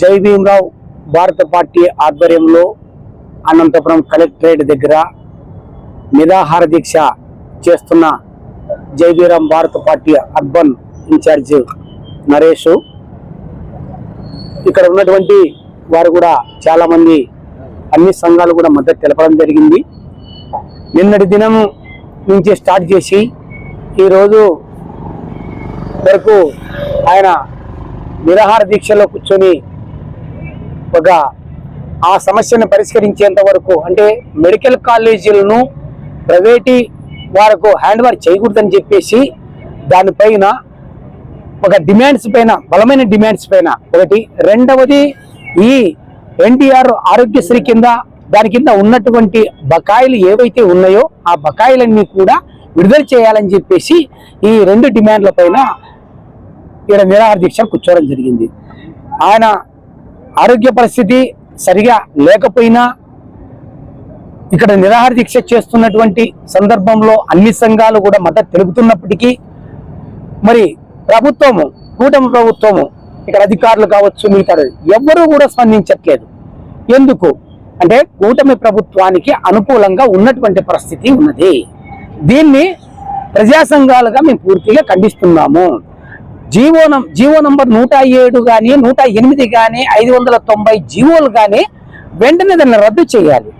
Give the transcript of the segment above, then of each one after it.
జై భీమరావు భారత పార్టీ ఆధ్వర్యంలో అనంతపురం కలెక్టరేట్ దగ్గర నిరాహార దీక్ష చేస్తున్న జై భారత పార్టీ అర్బన్ ఇన్ఛార్జ్ నరేష్. ఇక్కడ ఉన్నటువంటి వారు కూడా చాలామంది అన్ని సంఘాలు కూడా మద్దతు తెలపడం జరిగింది. నిన్నటి దినం నుంచి స్టార్ట్ చేసి ఈరోజు వరకు ఆయన నిరాహార దీక్షలో కూర్చొని ఒక ఆ సమస్యను పరిష్కరించేంత వరకు అంటే మెడికల్ కాలేజీలను ప్రైవేటీ వారికి హ్యాండ్ ఓవర్ చేయకూడదని చెప్పేసి దానిపైన ఒక డిమాండ్స్ పైన బలమైన డిమాండ్స్ పైన ఒకటి. రెండవది ఈ ఎన్టీఆర్ ఆరోగ్యశ్రీ కింద దాని కింద ఉన్నటువంటి బకాయిలు ఏవైతే ఉన్నాయో ఆ బకాయిలన్నీ కూడా విడుదల చేయాలని చెప్పేసి ఈ రెండు డిమాండ్ల పైన ఇక్కడ నిరాహార దీక్ష కూర్చోవడం జరిగింది. ఆయన ఆరోగ్య పరిస్థితి సరిగా లేకపోయినా ఇక్కడ నిరాహార దీక్ష చేస్తున్నటువంటి సందర్భంలో అన్ని సంఘాలు కూడా మద్దతు తెలుపుతున్నప్పటికీ మరి ప్రభుత్వము కూటమి ప్రభుత్వము ఇక్కడ అధికారులు కావచ్చు మిగతా ఎవ్వరూ కూడా స్పందించట్లేదు. ఎందుకు? అంటే కూటమి ప్రభుత్వానికి అనుకూలంగా ఉన్నటువంటి పరిస్థితి ఉన్నది. దీన్ని ప్రజా సంఘాలుగా మేము పూర్తిగా ఖండిస్తున్నాము. జీవో నం జీవో నంబర్ నూట ఏడు కానీ నూట ఎనిమిది కానీ ఐదు వందల తొంభై జీవోలు కానీ వెంటనే దాన్ని రద్దు చేయాలి.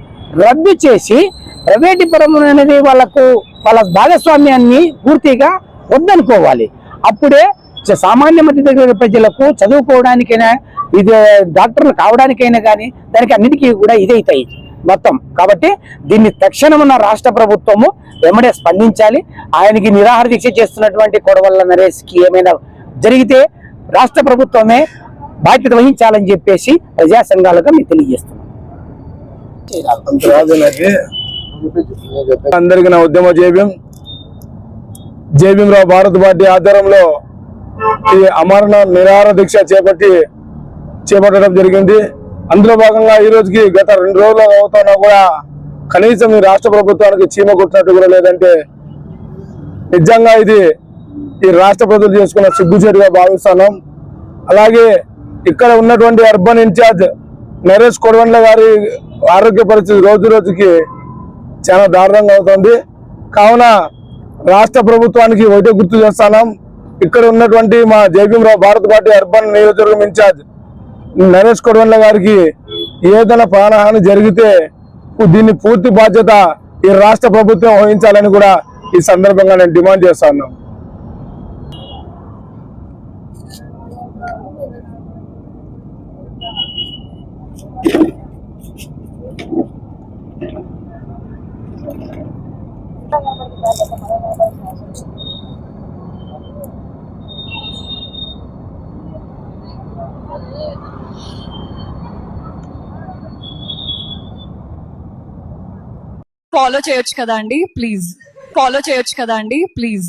రద్దు చేసి ప్రైవేటు పరం అనేది వాళ్ళకు వాళ్ళ భాగస్వామ్యాన్ని పూర్తిగా వద్దనుకోవాలి. అప్పుడే చ- సామాన్య మధ్య తరగతి ప్రజలకు చదువుకోవడానికైనా ఇది డాక్టర్లు కావడానికైనా కానీ దానికి అన్నిటికీ కూడా ఇదైతాయి మొత్తం. కాబట్టి దీన్ని తక్షణమున్న రాష్ట్ర ప్రభుత్వము వెంబడే స్పందించాలి. ఆయనకి నిరాహార దీక్ష చేస్తున్నటువంటి కొడవల్ల నరేష్కి ఏమైనా జరిగితే రాష్ట్ర ప్రభుత్వమే బాధ్యత వహించాలని చెప్పేసి ప్రజా సంఘాలుగా మేము తెలియజేస్తున్నాం. అందరికి నా ఉద్యమ జేబీఎం జేబీఎంరావు భారత్ పార్టీ ఆధ్వర్యంలో ఈ అమరనాథ్ నిరాహార దీక్ష చేపట్టి చేపట్టడం జరిగింది. అందులో భాగంగా ఈ రోజుకి గత రెండు రోజుల అవుతున్నా కూడా కనీసం ఈ రాష్ట్ర ప్రభుత్వానికి చీమ కొట్టినట్టు కూడా లేదంటే నిజంగా ఇది ఈ రాష్ట్ర ప్రజలు చేసుకున్న సిగ్గుచేటుగా భావిస్తున్నాం అలాగే ఇక్కడ ఉన్నటువంటి అర్బన్ ఇన్ఛార్జ్ నరేష్ కొడవండ్ల గారి ఆరోగ్య పరిస్థితి రోజు రోజుకి చాలా దారుణంగా అవుతుంది. కావున రాష్ట్ర ప్రభుత్వానికి ఒకటే గుర్తు చేస్తున్నాం ఇక్కడ ఉన్నటువంటి మా జయభీమరావు భారత పార్టీ అర్బన్ నియోజకవర్గం ఇన్ఛార్జ్ నరేష్ కొడవన్ల గారికి ఏదైనా ప్రాణహాని జరిగితే దీన్ని పూర్తి బాధ్యత ఈ రాష్ట్ర ప్రభుత్వం వహించాలని కూడా ఈ సందర్భంగా నేను డిమాండ్ చేస్తున్నాను ఫాలో చేయొచ్చు కదా అండి? ప్లీజ్ ఫాలో చేయొచ్చు కదా అండి? ప్లీజ్